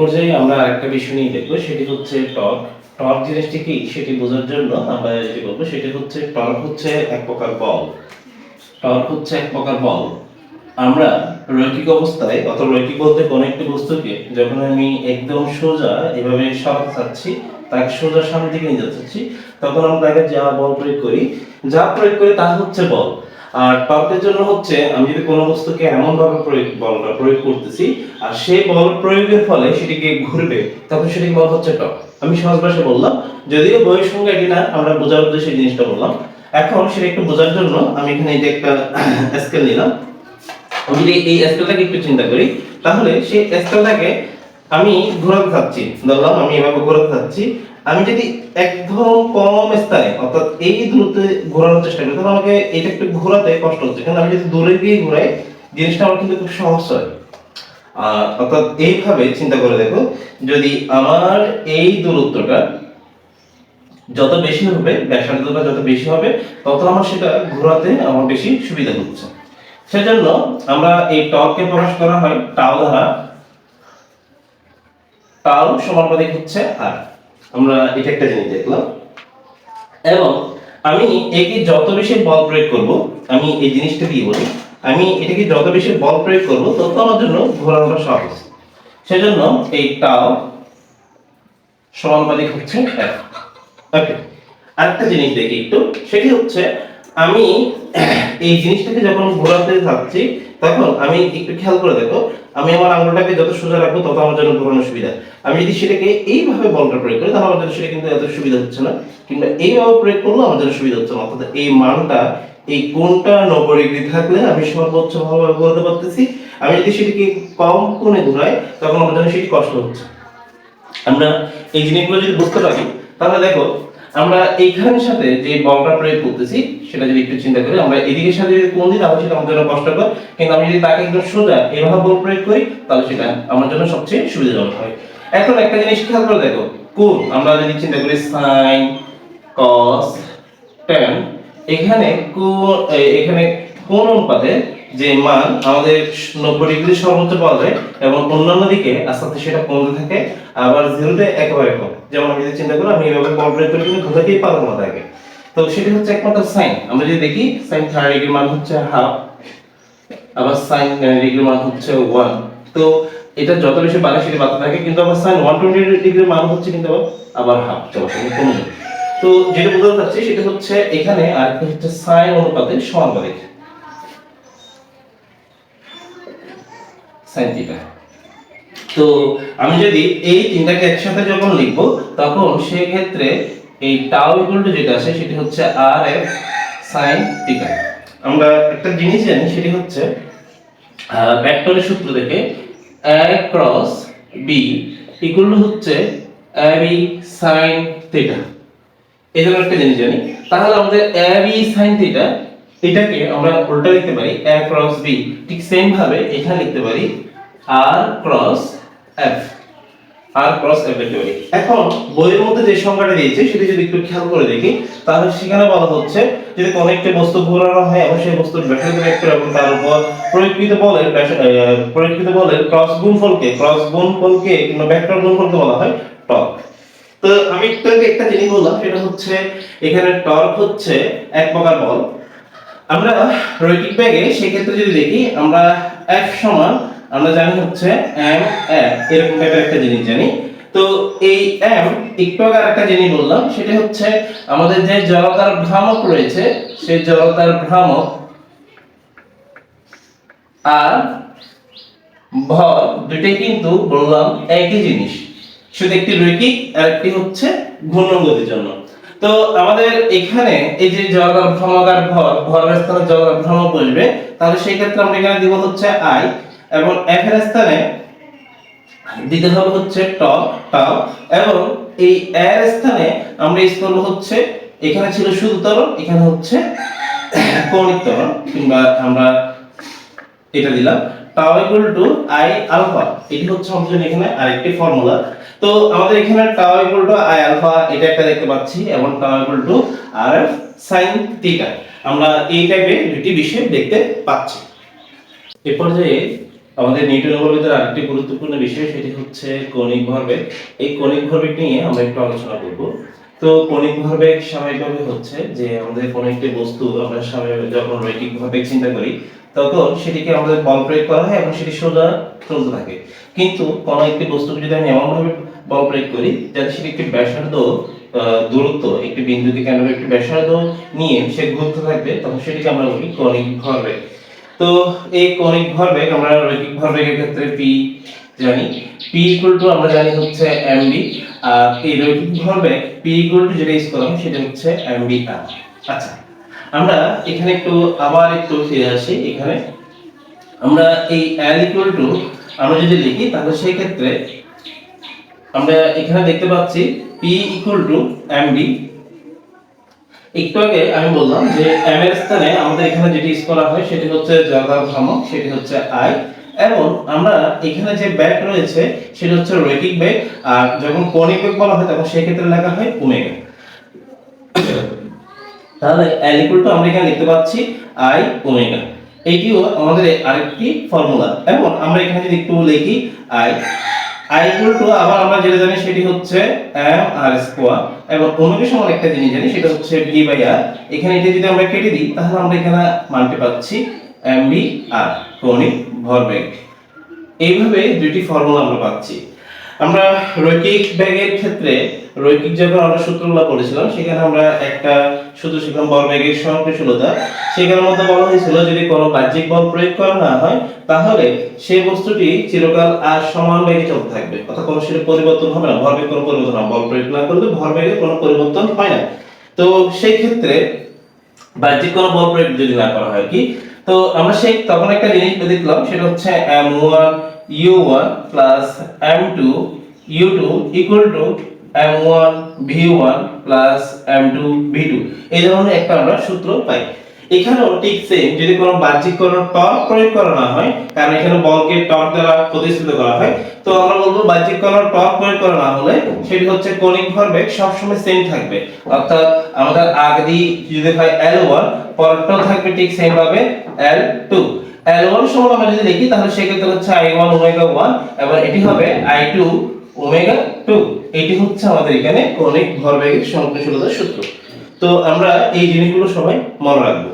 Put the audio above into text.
পর্যায়ে আমরা আরেকটা বিষয় নিয়ে দেখব, সেটি হচ্ছে টর্ক। টর্ক জিনিসটি কি? সেটি বোঝার জন্য আমরা যেটি বলব, সেটি হচ্ছে টর্ক হচ্ছে এক প্রকার বল। টর্ক হচ্ছে এক প্রকার বল। আমরা রৈখিক অবস্থায় অথবা রৈখিক বলতে কোনো একটি বস্তুকে যখন আমি একদম সোজা এভাবে সরাতে চাচ্ছি, তাকে সোজা সামনের দিকে নিয়ে যাচ্ছি, তখন আমরা তাকে যা বল প্রয়োগ করি, যা প্রয়োগ করি তা হচ্ছে বল। আর টর্কের জন্য হচ্ছে আমি যদি কোনো বস্তুকে এমন ভাবে প্রয়োগ, বলটা প্রয়োগ করতেছি, আর সেই বল প্রয়োগের ফলে সেটিকে ঘুরবে, তখন সেটিকে বল হচ্ছে টর্ক আমি সহজ ভাষায় বললাম, যদিও বইয়ের সঙ্গে এটি না, আমরা বোঝার উদ্দেশ্যে জিনিসটা বললাম। এখন সেটা একটু বোঝার জন্য আমি এখানে এই যে একটা স্কেল নিলাম। আমি যদি এই স্কেলটাকে একটু চিন্তা করি, তাহলে সেই স্কেলটাকে আমি ঘোরাতে চাচ্ছি। ধরলাম আমি এভাবে ঘোরাতে চাচ্ছি আমি যদি একদম কম স্থানে, অর্থাৎ এই দূরত্বে ঘোরানোর চেষ্টা করি, তাহলে আমাকে এটা একটু ঘোরাতে কষ্ট হচ্ছে। কিন্তু আমি যদি দূরে গিয়ে ঘুরাই, জিনিসটা আমার কিন্তু খুব সহজ হয়। অর্থাৎ এইভাবে চিন্তা করে দেখো, যদি আমার এই দূরত্বটা যত বেশি হবে ব্যাসার্ধটা যত বেশি হবে, তত আমার সেটা ঘোরাতে আমার বেশি সুবিধা হচ্ছে। সেজন্য আমরা এই টর্ককে প্রকাশ করা হয় টাও দ্বারা। টাও সমানুপাতিক হচ্ছে আর। আমরা এটা একটা জিনিস দেখলাম। এবং আমি একে যত বেশি বল প্রয়োগ করব, আমি এই জিনিসটা দিয়ে বলি, আমি এটাকে যত বেশি বল প্রয়োগ করব, তত আমার জন্য ঘোরানোটা সহজ সেজন্য এই টাও সমানুপাতিক হচ্ছে এক। ওকে আরেকটা জিনিস দেখি একটু, সেটি হচ্ছে আমি এই জিনিসটাকে যখন ঘোরাতে যাচ্ছি তখন আমি একটু খেয়াল করে দেখো, আমি আমার আঙুলটাকে যত সোজা রাখব, তত আমার জন্য ঘোরানোর সুবিধা। আমি যদি সেটাকে এইভাবে বলটা প্রয়োগ করি, তাহলে আমার জন্য সেটা কিন্তু এত সুবিধা হচ্ছে না। কিংবা এইভাবে প্রয়োগ করলে আমার জন্য সুবিধা হচ্ছে না। অর্থাৎ এই মানটা, এই কোণটা নব্বই ডিগ্রি থাকলে আমি সর্বোচ্চ ভাবে বলতে পারতেছি। আমি যদি সেটাকে কম কোণে ঘোরাই, তখন আমার জন্য সেটি কষ্ট হচ্ছে। আমরা এই জিনিসগুলো যদি বুঝতে পারি, তাহলে দেখো আমরা এইখানের সাথে যে বলটা প্রয়োগ করতেছি, সেটা যদি একটু চিন্তা করি, আমরা এদিকের সাথে যদি কোন দিই তাহলে সেটা আমাদের জন্য কষ্টকর। কিন্তু আমি যদি তাকে একদম সোজা এভাবে বল প্রয়োগ করি, তাহলে সেটা আমার জন্য সবচেয়ে সুবিধাজনক হয়। এখন একটা জিনিস খেয়াল করে দেখো, কোন? আমরা যদি চিন্তা করি সাইন কস ট্যান এখানে কোন এখানে কোন অনুপাতে যে মান আমাদের নব্বই ডিগ্রি সর্বোচ্চ পাওয়া যায় এবং অন্যান্য দিকে আস্তে আস্তে সেটা কমতে থাকে, আবার জিরোতে একেবারে কম। যেমন আমি যদি চিন্তা করি আমি এভাবে কল্পনা করে কিন্তু ঘুরাতেই পারব না তাকে। তো সেটা হচ্ছে একমাত্র সাইন আমরা যদি দেখি সাইন থার্ড ডিগ্রি মান হচ্ছে হাফ আবার সাইন ডিগ্রি মান হচ্ছে ওয়ান তো এটা যত বেশি বাড়ে সেটা বাড়তে থাকে, কিন্তু আবার সাইন ওয়ান টোয়েন্টি ডিগ্রি মান হচ্ছে কিন্তু আবার হাফ চলো কমে যাবে। তো যেটা বোঝাতে চাচ্ছি সেটা হচ্ছে এখানে আর হচ্ছে সাইন অনুপাতে সমানুপাতিক। সাইন থিটা তো আমি যদি এই তিনটাকে একসাথে যখন লিখব, তখন সেই ক্ষেত্রে এই টাও ইকুয়াল টু যেটা আছে, সেটি হচ্ছে আর এফ সাইন থিটা আমরা একটা জিনিস জানি, সেটি হচ্ছে ভেক্টরের সূত্র থেকে a cross b equal to হচ্ছে a b সাইন থিটা এই ধরনের একটা জিনিস জানি। তাহলে আমাদের a b sin থিটা এটাকে আমরা উল্টা লিখতে পারি a ক্রস b ঠিক সেম ভাবে এখানে লিখতে পারি r cross f r cross f লিখতে পারি। এখন বইয়ের মধ্যে যে সংখ্যাটা দিয়েছে, সেটা যদি একটু খেয়াল করে দেখি, তাহলে সেখানে বলা হচ্ছে যদি কোনো একটা বস্তু ঘোরানো হয় এবং সেই বস্তুর ব্যাসার্ধ ভেক্টর এবং তার উপর প্রয়োগকৃত বলের প্রয়োগকৃত বলের ক্রস গুণফলকে ক্রস গুণফলকে কিংবা ভেক্টর গুণফলকে বলা হয় টর্ক। তো আমি একটু একটা জিনিস বললাম, সেটা হচ্ছে এখানে টর্ক হচ্ছে এক প্রকার বল। আমরা রৈখিক ব্যাগে সেক্ষেত্রে যদি দেখি, আমরা F সমান, আমরা জানি হচ্ছে m, f, এরকম টাইপের একটা জিনিস জানি। তো এই m একটু আগে একটা জিনিস বললাম, সেটা হচ্ছে আমাদের যে জড়তার ভ্রামক রয়েছে, সেই জড়তার ভ্রামক আর ভর দুইটাই কিন্তু বললাম একই জিনিস। শুধু একটি রৈখিক আর একটি হচ্ছে ঘূর্ণগতির জন্য। তো আমাদের এখানে এই যে জড়তার ভ্রমক আর ভর, ভরের স্থানে জড়তার ভ্রমক বসবে, তাহলে সেই ক্ষেত্রে আমরা এখানে দিব হচ্ছে আই এবং এফ এর স্থানে দিতে হবে হচ্ছে ট টাও এবং এই এর স্থানে আমরা ইউজ করব হচ্ছে, এখানে ছিল শুধু ত্বরণ, এখানে হচ্ছে কৌণিক ত্বরণ, কিংবা আমরা এটা দিলাম টাও ইকুয়াল টু আই আলফা এটি হচ্ছে আমাদের এখানে আরেকটি ফর্মুলা তো আমাদের এখানে টাও ইকুয়াল টু আই আলফা এটা একটা দেখতে পাচ্ছি, এবং টাও ইকুয়াল টু আর সাইন থিটা আমরা এই টাইপের দুটি বিষয় দেখতে পাচ্ছি। এ পর্যায়ে আমাদের নিউটনের বলবিদ্যার আরেকটি গুরুত্বপূর্ণ বিষয়, সেটি হচ্ছে কণিক ভরবেগ। এই কণিক ভরবেগ নিয়ে আমরা একটু আলোচনা করব। তো কণিক ভরবেগ স্বাভাবিকভাবে হচ্ছে যে আমাদের কোনো একটি বস্তু আমরা স্বাভাবিক যখন রৈখিক ভরবেগ চিন্তা করি তখন সেটিকে আমাদের বল প্রয়োগ করা হয় এবং সেটি সোজা চলতে থাকে। কিন্তু কোনো একটি বস্তুকে যদি আমি এমনভাবে বল প্রয়োগ করি, যাতে সেটি একটি ব্যাসার্ধ দূরত্ব, একটি বিন্দু থেকে আমরা একটি ব্যাসার্ধ নিয়ে সে ঘুরতে থাকবে, তখন সেটিকে আমরা বলি কণিক ভরবেগ। তো এই কণিক ভরবেগ আমরা রৈখিক ভরবেগের ক্ষেত্রে পি জানি। পি ইকুয়াল টু আমরা জানি হচ্ছে এমবি আর এই রৈখিক ভরবেগ পি ইকুয়াল টু যেটা ইউজ করা হয় সেটা হচ্ছে এমবি আর আচ্ছা। আমরা এখানে একটু আবার একটু ফিরে আসি এখানে। আমরা এই এল ইকুয়াল টু আমরা যদি লিখি, তাহলে সেই ক্ষেত্রে আমরা এখানে দেখতে পাচ্ছি পি ইকুয়াল টু এমবি একটু আগে আমি বললাম যে এম এর স্থানে আমাদের এখানে যেটি ইউজ করা হয়, সেটি হচ্ছে জায়গার ভ্রামক, সেটি হচ্ছে আই এবং আমরা এখানে যে ব্যাগ রয়েছে, সেটা হচ্ছে রৈখিক বেগ আর যখন কণিক বেগ বলা হয়, তখন সেই ক্ষেত্রে লেখা হয় ওমেগা। তাহলে L ইকুয়াল টু আমরা এখানে লিখতে পাচ্ছি I ওমেগা এইটিও আমাদের আরেকটি ফর্মুলা এবং আমরা এখানে যদি একটু লিখি I I ইকুয়াল টু আবার আমরা যেটা জানি সেটি হচ্ছে m r স্কয়ার এবং ওমেগা সমান একটা জিনিস জানি, সেটা হচ্ছে v বাই r এখানে এটা যদি আমরা কেটে দিই, তাহলে আমরা এখানে মানতে পাচ্ছি mv r কৌণিক ভরবেগ। এইভাবে দুইটি ফর্মুলা আমরা পাচ্ছি। আমরা রৈখিক বেগের ক্ষেত্রে রৈখিক যখন আমরা সূত্রগুলো পড়েছিলাম, সেখানে আমরা একটা সূত্র শিখলাম বল বেগের সহনশীলতা সেখানের মধ্যে বলা হয়েছিল, যদি কোনো বাহ্যিক বল প্রয়োগ করা না হয়, তাহলে সেই বস্তুটি চিরকাল আর সমান বেগে চলতে থাকবে। অর্থাৎ কোনো সেটা পরিবর্তন হবে না ভরবেগ কোনো পরিবর্তন হবে। বল প্রয়োগ না করলে ভরবেগে কোনো পরিবর্তন হয় না। তো সেই ক্ষেত্রে বাহ্যিক কোনো বল প্রয়োগ যদি না করা হয় কি, তো আমরা সেই তখন একটা জিনিস দেখলাম, সেটা হচ্ছে m1 u1 plus m2 u2 equal to m1 v1 plus m2 v2 এই ধরনের একটা আমরা সূত্র পাই। এখানেও ঠিক সেম যদি কোনো বাহ্যিক কোনো টর্ক প্রয়োগ করা না হয়, কারণ এখানে বলকে টর্ক দ্বারা প্রতিষ্ঠিত করা হয়, তো আমরা বলব বাহ্যিক কোনো টর্ক প্রয়োগ করা না হলে সেটি হচ্ছে কণিক ভরবেগ সবসময় সেম থাকবে। অর্থাৎ আমাদের আগে যদি হয় L1 পরেরটাও থাকবে ঠিক সেম ভাবে L2 L1 সমান আমরা যদি লিখি তাহলে সেক্ষেত্রে হচ্ছে I1 ওমেগা 1 এবং এটি হবে I2 ওমেগা 2 এটি হচ্ছে আমাদের এখানে কৌণিক ভরবেগের সংশ্লিষ্টতার সূত্র। তো আমরা এই জিনিসগুলো সবাই মনে রাখব।